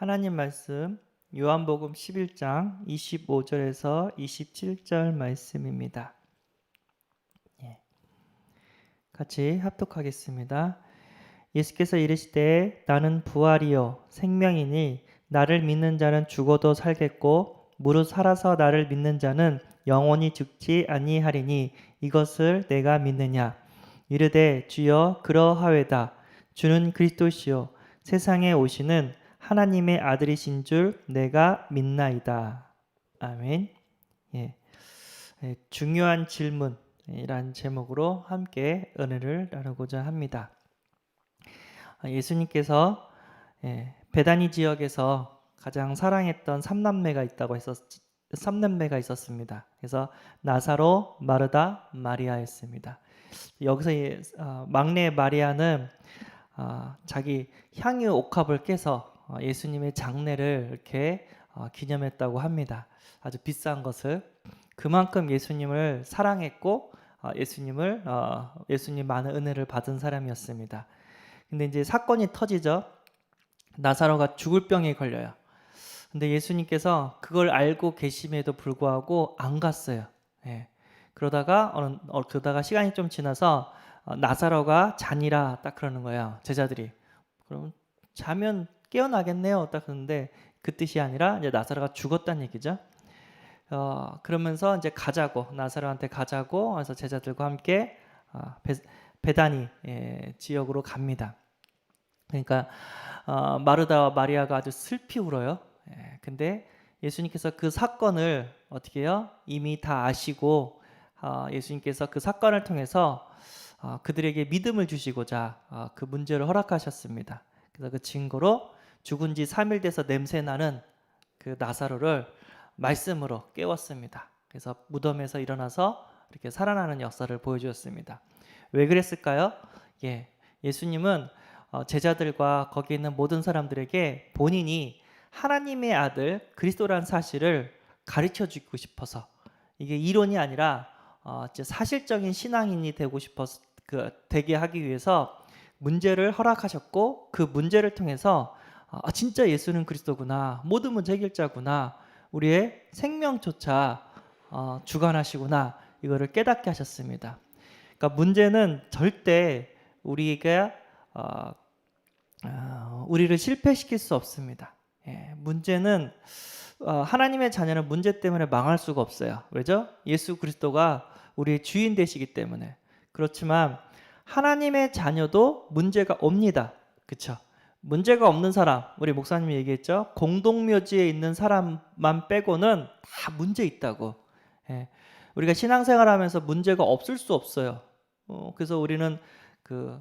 하나님 말씀 요한복음 11장 25절에서 27절 말씀입니다. 예. 같이 합독하겠습니다. 예수께서 이르시되 나는 부활이요 생명이니 나를 믿는 자는 죽어도 살겠고 무릇 살아서 나를 믿는 자는 영원히 죽지 아니하리니 이것을 내가 믿느냐 이르되 주여 그러하외다 주는 그리스도시요 세상에 오시는 하나님의 아들이신 줄 내가 믿나이다. 아멘. 예. 예, 중요한 질문이란 제목으로 함께 은혜를 나누고자 합니다. 아, 예수님께서 예, 베다니 지역에서 가장 사랑했던 삼남매가 있다고 했었 삼남매가 있었습니다. 그래서 나사로, 마르다, 마리아였습니다. 여기서 이, 어, 막내 마리아는 아, 자기 향유 옥합을 깨서 어, 예수님의 장례를 이렇게 어, 기념했다고 합니다. 아주 비싼 것을 그만큼 예수님을 사랑했고 어, 예수님을 어, 예수님 많은 은혜를 받은 사람이었습니다. 근데 이제 사건이 터지죠. 나사로가 죽을 병에 걸려요. 근데 예수님께서 그걸 알고 계심에도 불구하고 안 갔어요. 예. 그러다가 어느 어, 그러다가 시간이 좀 지나서 어, 나사로가 잔이라 딱 그러는 거예요. 제자들이. 그럼 자면 깨어나겠네요. 딱 그러는데 그 뜻이 아니라 이제 나사로가 죽었다는 얘기죠. 어, 그러면서 이제 가자고 나사로한테 가자고 해서 제자들과 함께 어, 베, 베다니 예, 지역으로 갑니다. 그러니까 어, 마르다와 마리아가 아주 슬피 울어요. 예, 근데 예수님께서 그 사건을 어떻게 해요? 이미 다 아시고 어, 예수님께서 그 사건을 통해서 어, 그들에게 믿음을 주시고자 어, 그 문제를 허락하셨습니다. 그래서 그 증거로 죽은 지 3일 돼서 냄새 나는 그 나사로를 말씀으로 깨웠습니다. 그래서 무덤에서 일어나서 이렇게 살아나는 역사를 보여주었습니다. 왜 그랬을까요? 예, 예수님은 어, 제자들과 거기 있는 모든 사람들에게 본인이 하나님의 아들 그리스도라는 사실을 가르쳐 주고 싶어서 이게 이론이 아니라 어, 사실적인 신앙인이 되고 싶어서 그 되게 하기 위해서 문제를 허락하셨고 그 문제를 통해서 아, 진짜 예수는 그리스도구나 모든 문제 해결자구나 우리의 생명조차 어, 주관하시구나 이거를 깨닫게 하셨습니다. 그러니까 문제는 절대 우리가 어, 어, 우리를 실패시킬 수 없습니다. 예, 문제는 어, 하나님의 자녀는 문제 때문에 망할 수가 없어요. 왜죠? 예수 그리스도가 우리의 주인 되시기 때문에. 그렇지만 하나님의 자녀도 문제가 옵니다. 그렇죠? 문제가 없는 사람, 우리 목사님이 얘기했죠. 공동묘지에 있는 사람만 빼고는 다 문제 있다고. 예, 우리가 신앙생활 하면서 문제가 없을 수 없어요. 어, 그래서 우리는 그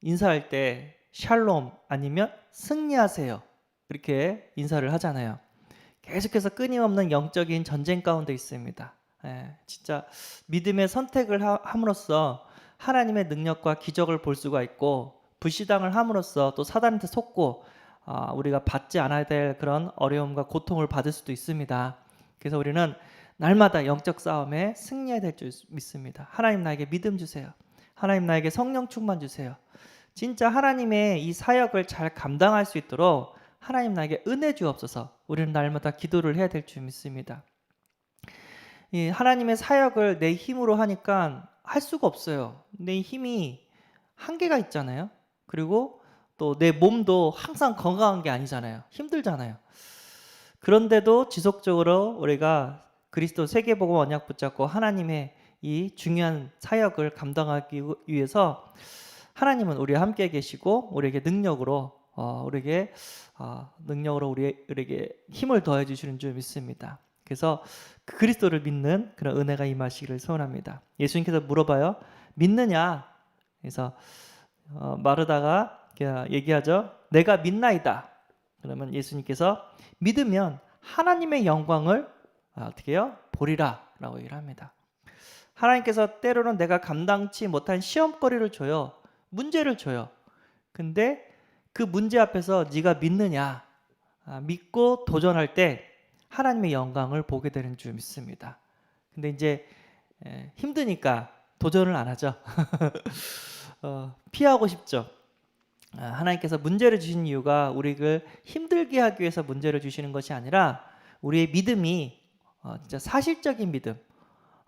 인사할 때 샬롬 아니면 승리하세요. 이렇게 인사를 하잖아요. 계속해서 끊임없는 영적인 전쟁 가운데 있습니다. 예, 진짜 믿음의 선택을 하- 함으로써 하나님의 능력과 기적을 볼 수가 있고 불시당을 함으로써 또 사단한테 속고 아, 우리가 받지 않아야 될 그런 어려움과 고통을 받을 수도 있습니다. 그래서 우리는 날마다 영적 싸움에 승리해야 될 줄 믿습니다. 하나님 나에게 믿음 주세요. 하나님 나에게 성령 충만 주세요. 진짜 하나님의 이 사역을 잘 감당할 수 있도록 하나님 나에게 은혜 주옵소서. 우리는 날마다 기도를 해야 될 줄 믿습니다. 이 하나님의 사역을 내 힘으로 하니까 할 수가 없어요. 내 힘이 한계가 있잖아요. 그리고 또 내 몸도 항상 건강한 게 아니잖아요. 힘들잖아요. 그런데도 지속적으로 우리가 그리스도 세계복음 언약 붙잡고 하나님의 이 중요한 사역을 감당하기 위해서 하나님은 우리와 함께 계시고 우리에게 능력으로 어, 우리에게 어, 능력으로 우리, 우리에게 힘을 더해 주시는 줄 믿습니다. 그래서 그 그리스도를 믿는 그런 은혜가 임하시기를 소원합니다. 예수님께서 물어봐요. 믿느냐? 그래서 어, 마르다가 얘기하죠. 내가 믿나이다. 그러면 예수님께서 믿으면 하나님의 영광을 아, 어떻게 해요? 보리라라고 얘기를 합니다. 하나님께서 때로는 내가 감당치 못한 시험거리를 줘요. 문제를 줘요. 근데 그 문제 앞에서 네가 믿느냐? 아, 믿고 도전할 때 하나님의 영광을 보게 되는 줄 믿습니다. 근데 이제 에, 힘드니까 도전을 안 하죠. 어, 피하고 싶죠. 아, 하나님께서 문제를 주신 이유가 우리를 힘들게 하기 위해서 문제를 주시는 것이 아니라 우리의 믿음이 어, 진짜 사실적인 믿음,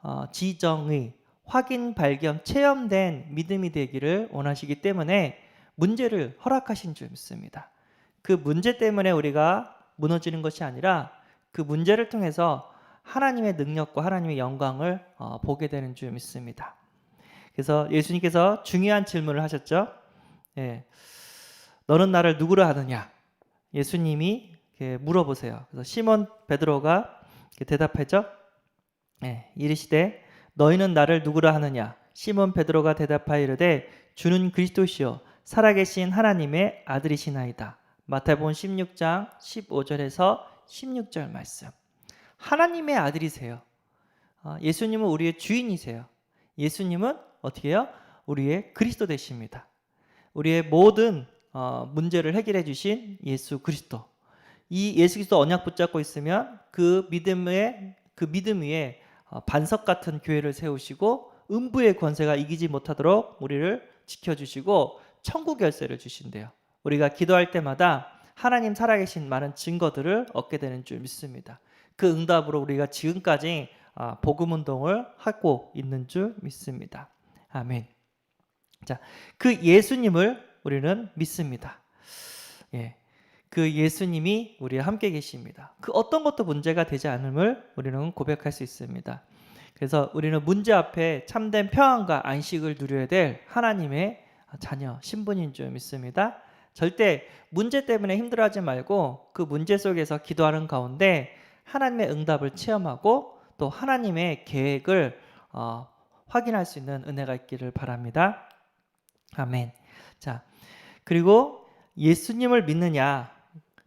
어, 지정의 확인, 발견, 체험된 믿음이 되기를 원하시기 때문에 문제를 허락하신 줄 믿습니다. 그 문제 때문에 우리가 무너지는 것이 아니라 그 문제를 통해서 하나님의 능력과 하나님의 영광을 어, 보게 되는 줄 믿습니다. 그래서 예수님께서 중요한 질문을 하셨죠. 예, 너는 나를 누구로 하느냐? 예수님이 물어보세요. 그래서 시몬 베드로가 대답하죠. 예, 이르시되 너희는 나를 누구로 하느냐? 시몬 베드로가 대답하여 이르되 주는 그리스도시요 살아계신 하나님의 아들이시나이다. 마태복음 16장 15절에서 16절 말씀. 하나님의 아들이세요. 어, 예수님은 우리의 주인이세요. 예수님은 어떻게 해요? 우리의 그리스도 되십니다. 우리의 모든 어, 문제를 해결해 주신 예수 그리스도. 이 예수 그리스도 언약 붙잡고 있으면 그 믿음의 그 믿음 위에 어, 반석 같은 교회를 세우시고 음부의 권세가 이기지 못하도록 우리를 지켜 주시고 천국 열쇠를 주신대요. 우리가 기도할 때마다 하나님 살아계신 많은 증거들을 얻게 되는 줄 믿습니다. 그 응답으로 우리가 지금까지 아, 복음 운동을 하고 있는 줄 믿습니다. 아멘. 자, 그 예수님을 우리는 믿습니다. 예. 그 예수님이 우리와 함께 계십니다. 그 어떤 것도 문제가 되지 않음을 우리는 고백할 수 있습니다. 그래서 우리는 문제 앞에 참된 평안과 안식을 누려야 될 하나님의 자녀, 신분인 줄 믿습니다. 절대 문제 때문에 힘들어하지 말고 그 문제 속에서 기도하는 가운데 하나님의 응답을 체험하고 또 하나님의 계획을 어, 확인할 수 있는 은혜가 있기를 바랍니다. 아멘. 자, 그리고 예수님을 믿느냐?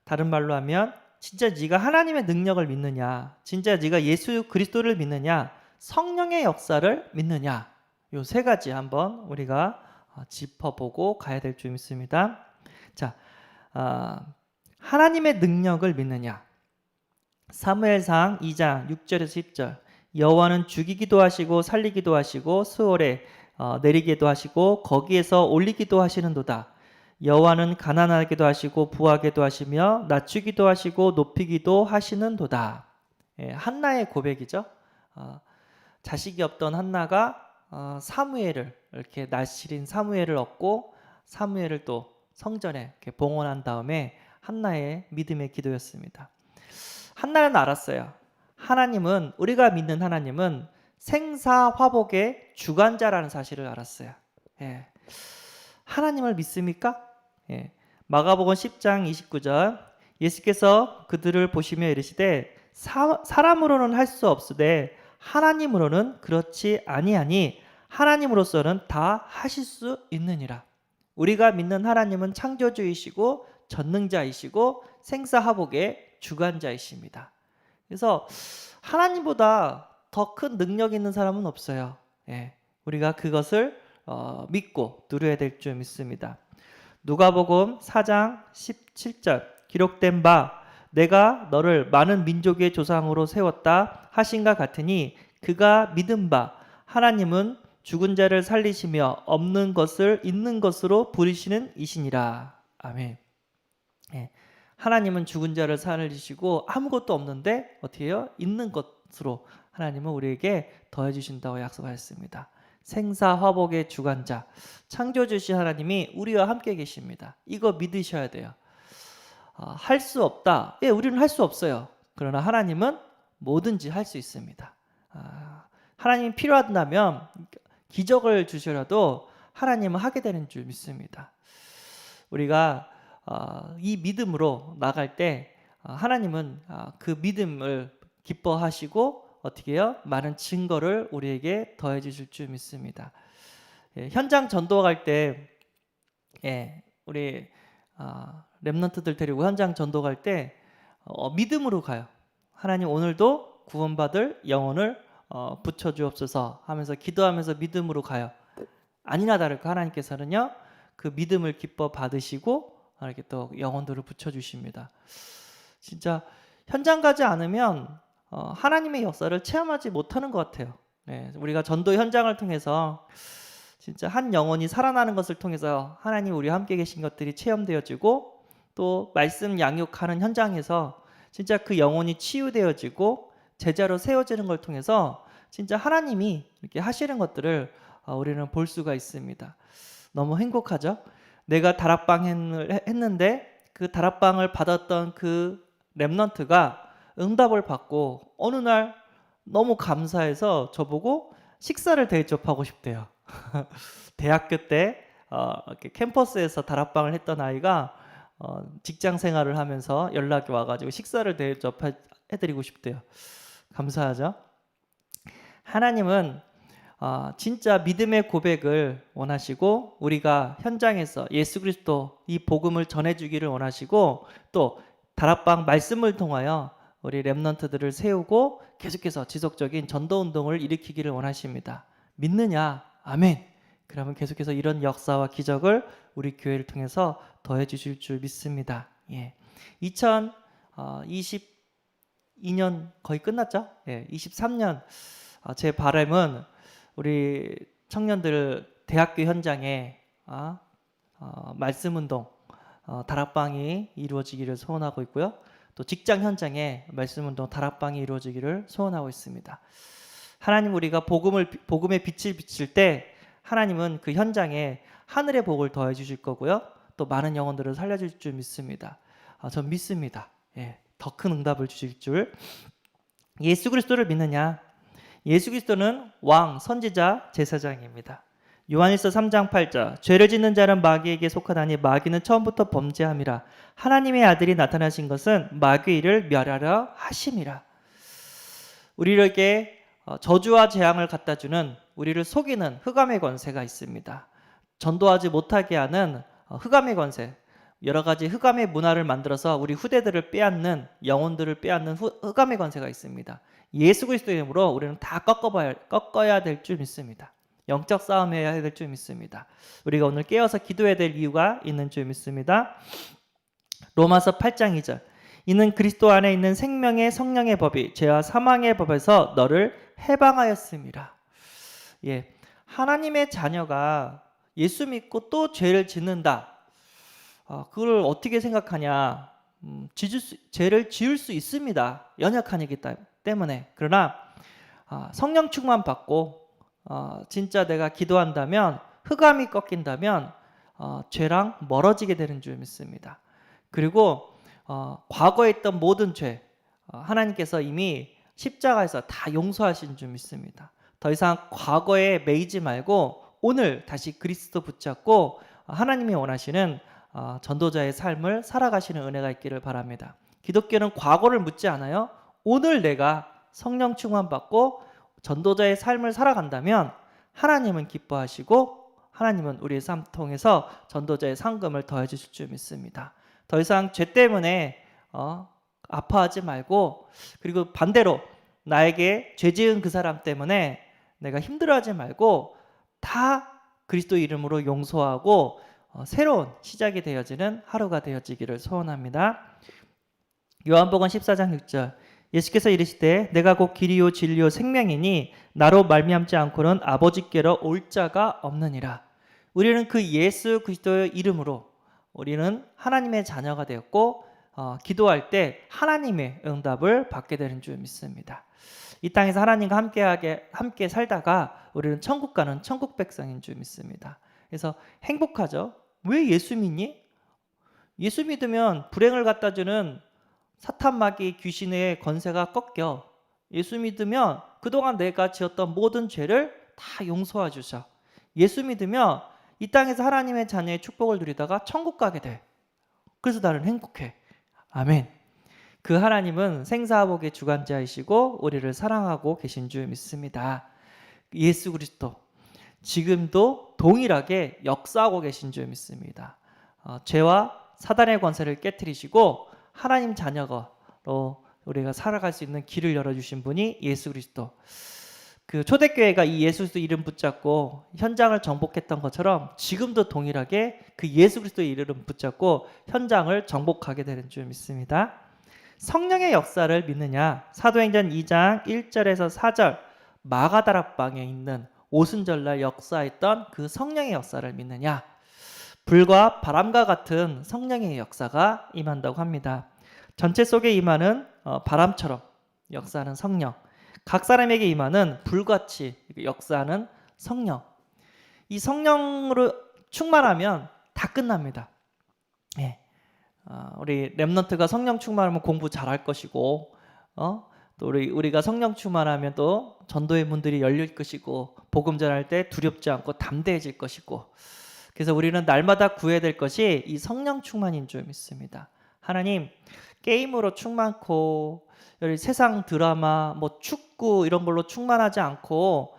다른 말로 하면 진짜 네가 하나님의 능력을 믿느냐? 진짜 네가 예수 그리스도를 믿느냐? 성령의 역사를 믿느냐? 요 세 가지 한번 우리가 어, 짚어보고 가야 될 줄 믿습니다. 자, 어, 하나님의 능력을 믿느냐? 사무엘상 2장 6절에서 10절 여호와는 죽이기도 하시고 살리기도 하시고 수월에 어, 내리기도 하시고 거기에서 올리기도 하시는도다. 여호와는 가난하게도 하시고 부하게도 하시며 낮추기도 하시고 높이기도 하시는도다. 예, 한나의 고백이죠. 어, 자식이 없던 한나가 어, 사무엘을 이렇게 날씨린 사무엘을 얻고 사무엘을 또 성전에 봉헌한 다음에 한나의 믿음의 기도였습니다. 한나는 알았어요. 하나님은 우리가 믿는 하나님은 생사 화복의 주관자라는 사실을 알았어요. 예. 하나님을 믿습니까? 예. 마가복음 10장 29절 예수께서 그들을 보시며 이르시되 사, 사람으로는 할 수 없으되 하나님으로는 그렇지 아니하니 하나님으로서는 다 하실 수 있느니라. 우리가 믿는 하나님은 창조주이시고 전능자이시고 생사화복의 주관자이십니다. 그래서 하나님보다 더 큰 능력 있는 사람은 없어요. 예, 우리가 그것을 어, 믿고 누려야 될 줄 믿습니다. 누가복음 4장 17절 기록된 바 내가 너를 많은 민족의 조상으로 세웠다 하신가 같으니 그가 믿은 바 하나님은 죽은 자를 살리시며 없는 것을 있는 것으로 부리시는 이시니라. 아멘. 예. 하나님은 죽은 자를 살리시고 아무것도 없는데 어떻게 해요? 있는 것으로 하나님은 우리에게 더해 주신다고 약속하셨습니다. 생사 화복의 주관자 창조주신 하나님이 우리와 함께 계십니다. 이거 믿으셔야 돼요. 어, 할수 없다. 예, 우리는 할 수 없어요. 그러나 하나님은 뭐든지 할 수 있습니다. 아, 하나님이 필요하다면 기적을 주셔라도 하나님은 하게 되는 줄 믿습니다. 우리가 어, 이 믿음으로 나갈 때 어, 하나님은 어, 그 믿음을 기뻐하시고 어떻게 해요? 많은 증거를 우리에게 더해 주실 줄 믿습니다. 예, 현장 전도 갈때 예, 우리 어, 렘넌트들 데리고 현장 전도 갈때 어, 믿음으로 가요. 하나님 오늘도 구원받을 영혼을 어, 붙여 주옵소서 하면서 기도하면서 믿음으로 가요. 아니나 다를까 하나님께서는요 그 믿음을 기뻐 받으시고 이렇게 또 영혼들을 붙여주십니다. 진짜 현장 가지 않으면 어, 하나님의 역사를 체험하지 못하는 것 같아요. 네, 우리가 전도 현장을 통해서 진짜 한 영혼이 살아나는 것을 통해서 하나님 우리 함께 계신 것들이 체험되어지고 또 말씀 양육하는 현장에서 진짜 그 영혼이 치유되어지고 제자로 세워지는 걸 통해서 진짜 하나님이 이렇게 하시는 것들을 어, 우리는 볼 수가 있습니다. 너무 행복하죠? 내가 다락방을 했는데 그 다락방을 받았던 그 랩넌트가 응답을 받고 어느 날 너무 감사해서 저보고 식사를 대접하고 싶대요. 대학교 때 어, 캠퍼스에서 다락방을 했던 아이가 어, 직장 생활을 하면서 연락이 와가지고 식사를 대접해드리고 싶대요. 감사하죠. 하나님은 어, 진짜 믿음의 고백을 원하시고 우리가 현장에서 예수 그리스도 이 복음을 전해주기를 원하시고 또 다락방 말씀을 통하여 우리 렘넌트들을 세우고 계속해서 지속적인 전도 운동을 일으키기를 원하십니다. 믿느냐? 아멘. 그러면 계속해서 이런 역사와 기적을 우리 교회를 통해서 더해 주실 줄 믿습니다. 예. 2022년 거의 끝났죠? 예. 23년 어, 제 바람은 우리 청년들 대학교 현장에 어, 어, 말씀 운동 어, 다락방이 이루어지기를 소원하고 있고요. 또 직장 현장에 말씀 운동 다락방이 이루어지기를 소원하고 있습니다. 하나님 우리가 복음을 복음의 빛을 비칠 때 하나님은 그 현장에 하늘의 복을 더해 주실 거고요. 또 많은 영혼들을 살려 주실 줄 믿습니다. 아, 전 믿습니다. 예, 더 큰 응답을 주실 줄. 예수 그리스도를 믿느냐? 예수 그리스도는 왕, 선지자, 제사장입니다. 요한일서 3장 8절 죄를 짓는 자는 마귀에게 속하다니 마귀는 처음부터 범죄함이라 하나님의 아들이 나타나신 것은 일을 멸하려 하심이라 우리에게 어, 저주와 재앙을 갖다 주는 우리를 속이는 흑암의 권세가 있습니다. 전도하지 못하게 하는 어, 흑암의 권세 여러 가지 흑암의 문화를 만들어서 우리 후대들을 빼앗는 영혼들을 빼앗는 후, 흑암의 권세가 있습니다. 예수 그리스도 이름으로 우리는 다 꺾어봐야, 꺾어야 될 줄 믿습니다. 영적 싸움해야 될 줄 믿습니다. 우리가 오늘 깨어서 기도해야 될 이유가 있는 줄 믿습니다. 로마서 8장 2절. 이는 그리스도 안에 있는 생명의 성령의 법이 죄와 사망의 법에서 너를 해방하였습니다. 예. 하나님의 자녀가 예수 믿고 또 죄를 짓는다. 어, 그걸 어떻게 생각하냐? 음, 수, 죄를 지을 수 있습니다. 연약하니기 때문에. 그러나 아, 성령 충만 받고 어, 진짜 내가 기도한다면 흑암이 꺾인다면 어, 죄랑 멀어지게 되는 줄 믿습니다. 그리고 어, 과거에 있던 모든 죄 어, 하나님께서 이미 십자가에서 다 용서하신 줄 믿습니다. 더 이상 과거에 매이지 말고 오늘 다시 그리스도 붙잡고 하나님이 원하시는 어, 전도자의 삶을 살아가시는 은혜가 있기를 바랍니다. 기독교는 과거를 묻지 않아요. 오늘 내가 성령 충만 받고 전도자의 삶을 살아간다면 하나님은 기뻐하시고 하나님은 우리의 삶 통해서 전도자의 상금을 더해 주실 줄 믿습니다. 더 이상 죄 때문에 어, 아파하지 말고 그리고 반대로 나에게 죄 지은 그 사람 때문에 내가 힘들어하지 말고 다 그리스도 이름으로 용서하고 어, 새로운 시작이 되어지는 하루가 되어지기를 소원합니다. 요한복음 14장 6절 예수께서 이르시되 내가 곧 길이요 진리요 생명이니 나로 말미암지 않고는 아버지께로 올 자가 없느니라. 우리는 그 예수 그리스도의 이름으로 우리는 하나님의 자녀가 되었고 어, 기도할 때 하나님의 응답을 받게 되는 줄 믿습니다. 이 땅에서 하나님과 함께하게 함께 살다가 우리는 천국 가는 천국 백성인 줄 믿습니다. 그래서 행복하죠. 왜 예수 믿니? 예수 믿으면 불행을 갖다 주는 사탄 마귀 귀신의 권세가 꺾여 예수 믿으면 그동안 내가 지었던 모든 죄를 다 용서해 주셔. 예수 믿으면 이 땅에서 하나님의 자녀의 축복을 누리다가 천국 가게 돼. 그래서 나는 행복해. 아멘. 그 하나님은 생사복의 주관자이시고 우리를 사랑하고 계신 줄 믿습니다. 예수 그리스도 지금도 동일하게 역사하고 계신 줄 믿습니다. 어, 죄와 사단의 권세를 깨뜨리시고 하나님 자녀로 우리가 살아갈 수 있는 길을 열어주신 분이 예수 그리스도. 그 초대교회가 이 예수 그리스도 이름 붙잡고 현장을 정복했던 것처럼 지금도 동일하게 그 예수 그리스도의 이름 붙잡고 현장을 정복하게 되는 줄 믿습니다. 성령의 역사를 믿느냐? 사도행전 2장 1절에서 4절 마가다락방에 있는 오순절날 역사했던 그 성령의 역사를 믿느냐? 불과 바람과 같은 성령의 역사가 임한다고 합니다. 전체 속에 임하는 어, 바람처럼 역사하는 성령, 각 사람에게 임하는 불같이 역사하는 성령. 이 성령으로 충만하면 다 끝납니다. 예. 어, 우리 렘넌트가 성령 충만하면 공부 잘할 것이고, 어? 또 우리 우리가 성령 충만하면 또 전도의 문들이 열릴 것이고, 복음 전할 때 두렵지 않고 담대해질 것이고. 그래서 우리는 날마다 구해야 될 것이 이 성령 충만인 줄 믿습니다. 하나님 게임으로 여기 세상 드라마 뭐 축구 이런 걸로 충만하지 않고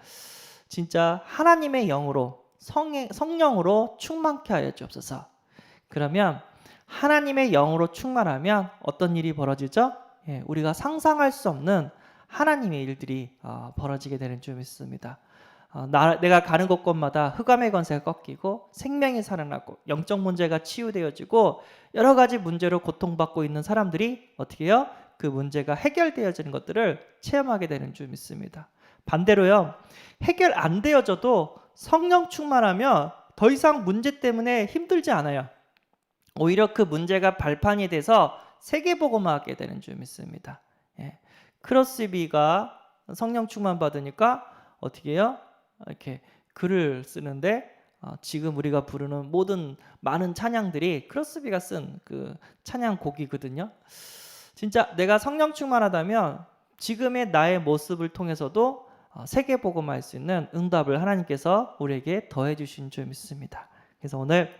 진짜 하나님의 영으로 성의, 성령으로 충만케 하여 주옵소서. 그러면 하나님의 영으로 충만하면 어떤 일이 벌어지죠? 예, 우리가 상상할 수 없는 하나님의 일들이 어, 벌어지게 되는 줄 믿습니다. 어, 나, 내가 가는 곳곳마다 흑암의 권세가 꺾이고 생명이 살아나고 영적 문제가 치유되어지고 여러 가지 문제로 고통받고 있는 사람들이 어떻게 해요? 그 문제가 해결되어지는 것들을 체험하게 되는 줄 믿습니다. 반대로요. 해결 안 되어져도 성령 충만하면 더 이상 문제 때문에 힘들지 않아요. 오히려 그 문제가 발판이 돼서 세계복음화하게 되는 줄 믿습니다. 예. 크로스비가 성령 충만 받으니까 어떻게 해요? 이렇게 글을 쓰는데 어, 지금 우리가 부르는 모든 많은 찬양들이 크로스비가 쓴 그 찬양 곡이거든요. 진짜 내가 성령 충만하다면 지금의 나의 모습을 통해서도 어, 세계 복음할 수 있는 응답을 하나님께서 우리에게 더해 주신 줄 믿습니다. 그래서 오늘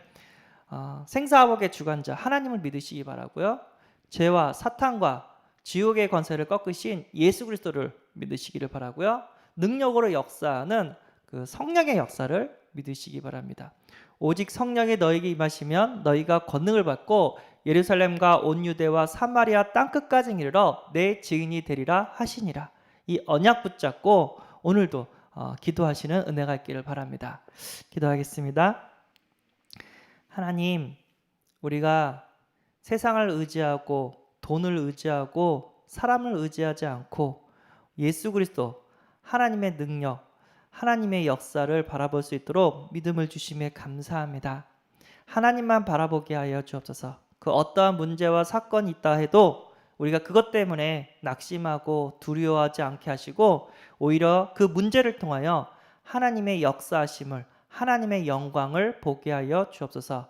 어, 생사화복의 주관자 하나님을 믿으시기 바라고요. 죄와 사탄과 지옥의 권세를 꺾으신 예수 그리스도를 믿으시기를 바라고요. 능력으로 역사하는 그 성령의 역사를 믿으시기 바랍니다. 오직 성령이 너에게 임하시면 너희가 권능을 받고 예루살렘과 온 유대와 사마리아 땅 끝까지 이르러 내 증인이 되리라 하시니라. 이 언약 붙잡고 오늘도 어, 기도하시는 은혜가 있기를 바랍니다. 기도하겠습니다. 하나님, 우리가 세상을 의지하고 돈을 의지하고 사람을 의지하지 않고 예수 그리스도 하나님의 능력, 하나님의 역사를 바라볼 수 있도록 믿음을 주심에 감사합니다. 하나님만 바라보게 하여 주옵소서. 그 어떠한 문제와 사건이 있다 해도 우리가 그것 때문에 낙심하고 두려워하지 않게 하시고 오히려 그 문제를 통하여 하나님의 역사하심을 하나님의 영광을 보게 하여 주옵소서.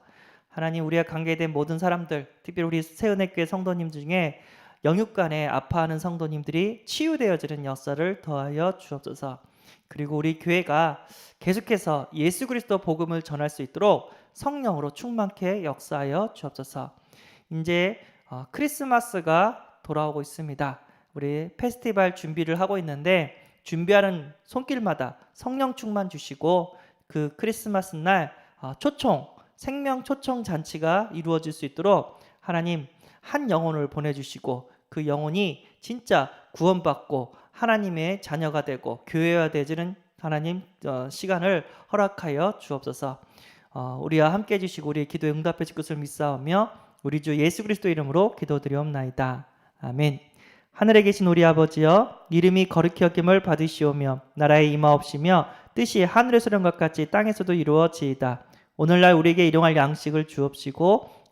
하나님 우리와 관계된 모든 사람들, 특별히 우리 세은혜교회 성도님 중에 영육간에 아파하는 성도님들이 치유되어지는 역사를 더하여 주옵소서. 그리고 우리 교회가 계속해서 예수 그리스도 복음을 전할 수 있도록 성령으로 충만케 역사하여 주옵소서. 이제 어, 크리스마스가 돌아오고 있습니다. 우리 페스티벌 준비를 하고 있는데 준비하는 손길마다 성령 충만 주시고 그 크리스마스 날 어, 초청 생명 초청 잔치가 이루어질 수 있도록 하나님 한 영혼을 보내주시고 그 영혼이 진짜 구원받고 하나님의 자녀가 되고 교회화 되지는 하나님 어, 시간을 허락하여 주옵소서. 어, 우리와 함께 해주시고 우리의 기도에 응답해 줄 것을 믿사오며 우리 주 예수 그리스도 이름으로 기도드리옵나이다. 아멘. 하늘에 계신 우리 아버지여 이름이 거룩히 여김을 받으시오며 나라의 임하옵시며 뜻이 하늘에서 것 같이 땅에서도 이루어지이다. 오늘날 우리에게 일용할 양식을 주옵시고